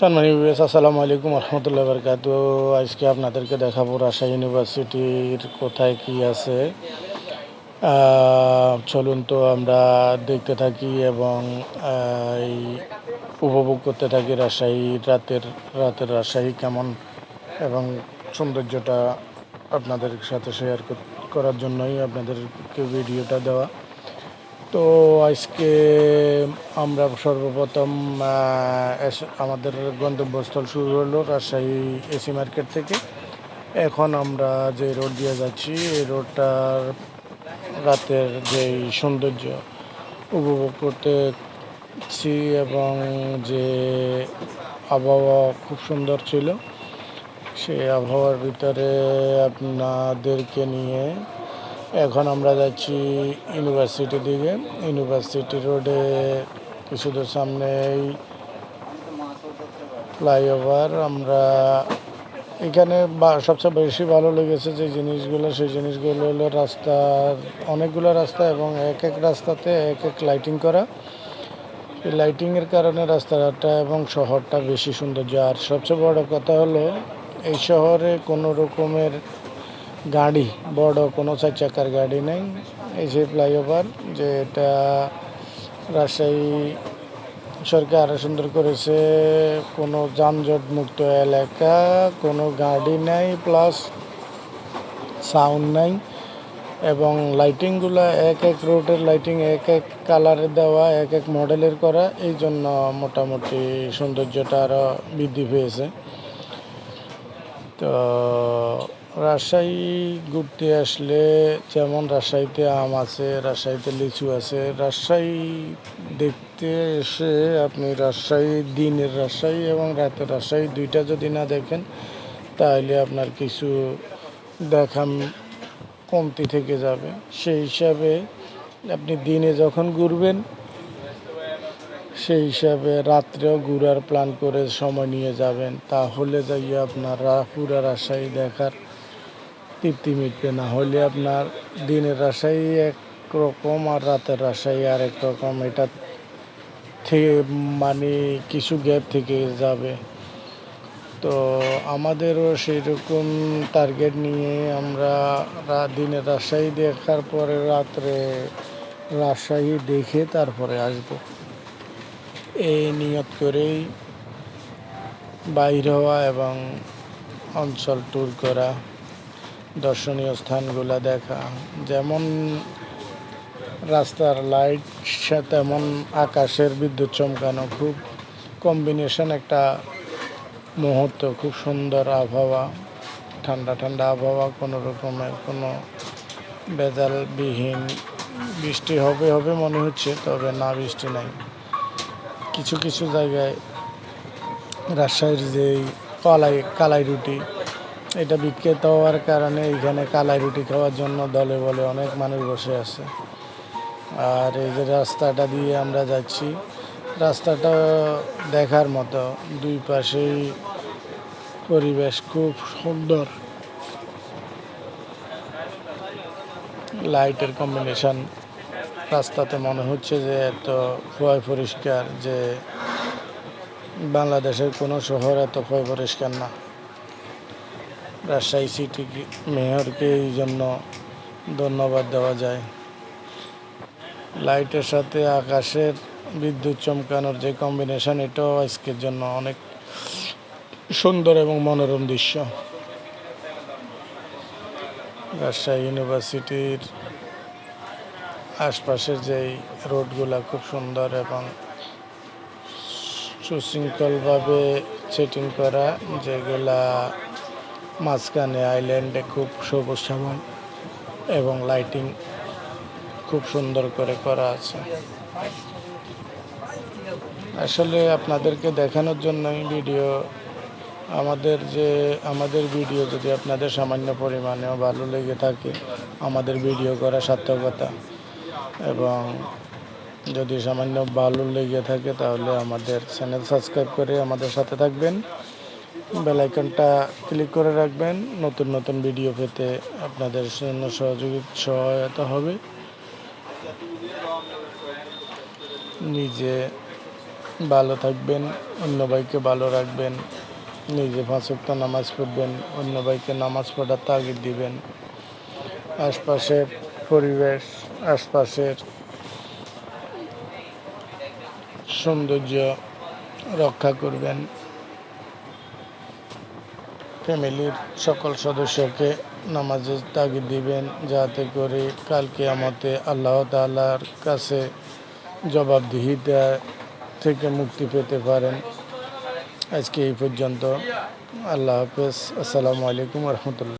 সম্মানী বিবেস আসসালামু আলাইকুম রহমতুল্লাহ বরকাত আজকে আপনাদেরকে দেখাবো রাজশাহী ইউনিভার্সিটির কোথায় কি আছে। চলুন তো আমরা দেখতে থাকি এবং এই উপভোগ করতে থাকি রাজশাহী রাতের রাতের রাজশাহী কেমন এবং সৌন্দর্যটা আপনাদের সাথে শেয়ার করার জন্যই আপনাদেরকে ভিডিওটা দেওয়া। তো আজকে আমরা সর্বপ্রথম আমাদের গন্তব্যস্থল শুরু হলো রাজশাহী এসি মার্কেট থেকে। এখন আমরা যে রোড দিয়ে যাচ্ছি, এই রোডটার রাতের যে সৌন্দর্য উপভোগ করতেছি এবং যে আবহাওয়া খুব সুন্দর ছিল, সেই আবহাওয়ার ভিতরে আপনাদেরকে নিয়ে এখন আমরা যাচ্ছি ইউনিভার্সিটি দিকে। ইউনিভার্সিটি রোডে কিছু দূর সামনেই ফ্লাইওভার। আমরা এখানে সবচেয়ে বেশি ভালো লেগেছে যে জিনিসগুলো, সেই জিনিসগুলো হলো রাস্তার অনেকগুলো রাস্তা এবং এক এক রাস্তাতে এক এক লাইটিং করা। এই লাইটিংয়ের কারণে রাস্তাটা এবং শহরটা বেশি সৌন্দর্য। আর সবচেয়ে বড় কথা হলো, এই শহরে কোনো রকমের গাড়ি, বড় কোনো চার চাকার গাড়ি নেই। এই যে ফ্লাইওভার যে এটা রাজশাহী সরকার সুন্দর করেছে, কোনো যানজট মুক্ত এলাকা, কোনো গাড়ি নেই প্লাস সাউন্ড নাই এবং লাইটিংগুলো এক এক রোডের লাইটিং এক এক কালারের দেওয়া, এক এক মডেলের করা, এই জন্য মোটামুটি সৌন্দর্যটা আরও বৃদ্ধি পেয়েছে। তো রাজশাহী ঘুরতে আসলে যেমন রাজশাহীতে আম আছে, রাজশাহীতে লিচু আছে, রাজশাহী দেখতে এসে আপনি রাজশাহী, দিনের রাজশাহী এবং রাতের রাজশাহী দুইটা যদি না দেখেন, তাহলে আপনার কিছু দেখা কমতি থেকে যাবে। সেই হিসাবে আপনি দিনে যখন ঘুরবেন, সেই হিসাবে রাত্রেও ঘুরার প্ল্যান করে সময় নিয়ে যাবেন। তাহলে যাইয়ে আপনারা পুরা রাজশাহী দেখার তৃপ্তি মিটবে না হলে আপনার দিনের রাজশাহী এক রকম আর রাতের রাজশাহী আরেক রকম। এটা থেকে মানে কিছু গ্যাপ থেকে যাবে। তো আমাদেরও সেই রকম টার্গেট নিয়ে আমরা দিনে রাজশাহী দেখার পরে রাত্রে রাজশাহী দেখে তারপরে আসব। এই নিয়ত করেই বাইর হওয়া এবং অঞ্চল ট্যুর করা। দর্শনীয় স্থানগুলো দেখা। যেমন রাস্তার লাইট তেমন আকাশের বিদ্যুৎ চমকানো। খুব কম্বিনেশন একটা মুহূর্ত, খুব সুন্দর আবহাওয়া। ঠান্ডা ঠান্ডা আবহাওয়া, কোনো রকমের কোনো বেজালবিহীন বৃষ্টি হবে হবে মনে হচ্ছে, তবে না বৃষ্টি নাই। কিছু কিছু জায়গায় রাজশাহীর যেই কলাই, কালাই রুটি এটা বিখ্যাত হওয়ার কারণে এইখানে কালাই রুটি খাওয়ার জন্য দলে বলে অনেক মানুষ বসে আছে। আর এই যে রাস্তাটা দিয়ে আমরা যাচ্ছি, রাস্তাটা দেখার মতো। দুই পাশেই পরিবেশ খুব সুন্দর। লাইটের কম্বিনেশন রাস্তাতে মনে হচ্ছে যে এত পয় পরিষ্কার যে বাংলাদেশের কোনো শহর এত পয় পরিষ্কার না। রাজশাহী সিটি মেয়রকে এই জন্য ধন্যবাদ দেওয়া যায়। লাইটের সাথে আকাশের বিদ্যুৎ চমকানোর যে কম্বিনেশন এটাও আজকের জন্য অনেক সুন্দর এবং মনোরম দৃশ্য। রাজশাহী ইউনিভার্সিটির আশপাশের যেই রোডগুলো খুব সুন্দর এবং সুশৃঙ্খলভাবে সেটিং করা, যেগুলা মাঝখানে আইল্যান্ডে খুব সবুজ শ্যামল এবং লাইটিং খুব সুন্দর করে করা আছে। আসলে আপনাদেরকে দেখানোর জন্যই ভিডিও, আমাদের যে, আমাদের ভিডিও যদি আপনাদের সামান্য পরিমাণেও ভালো লেগে থাকে, আমাদের ভিডিও করা সার্থকতা এবং যদি সামান্য ভালো লেগে থাকে তাহলে আমাদের চ্যানেল সাবস্ক্রাইব করে আমাদের সাথে থাকবেন। বেল আইকনটা ক্লিক করে রাখবেন। নতুন নতুন ভিডিও পেতে আপনাদের জন্য সহযোগী সহায়তা হবে। নিজে ভালো থাকবেন, অন্য ভাইকে ভালো রাখবেন, নিজে পাঁচক্ত নামাজ পড়বেন, অন্য ভাইকে নামাজ পড়ার তাগিদ দিবেন। আশপাশের পরিবেশ, আশপাশের সৌন্দর্য রক্ষা করবেন। ফ্যামিলির সকল সদস্যকে নামাজের তাগিদ দিবেন, যাতে করে কালকে আমাতে আল্লাহ তালার কাছে জবাবদিহিতা থেকে মুক্তি পেতে পারেন। আজকে এই পর্যন্ত। আল্লাহ হাফেজ। আসসালামু আলাইকুম রহমতুল্লাহ।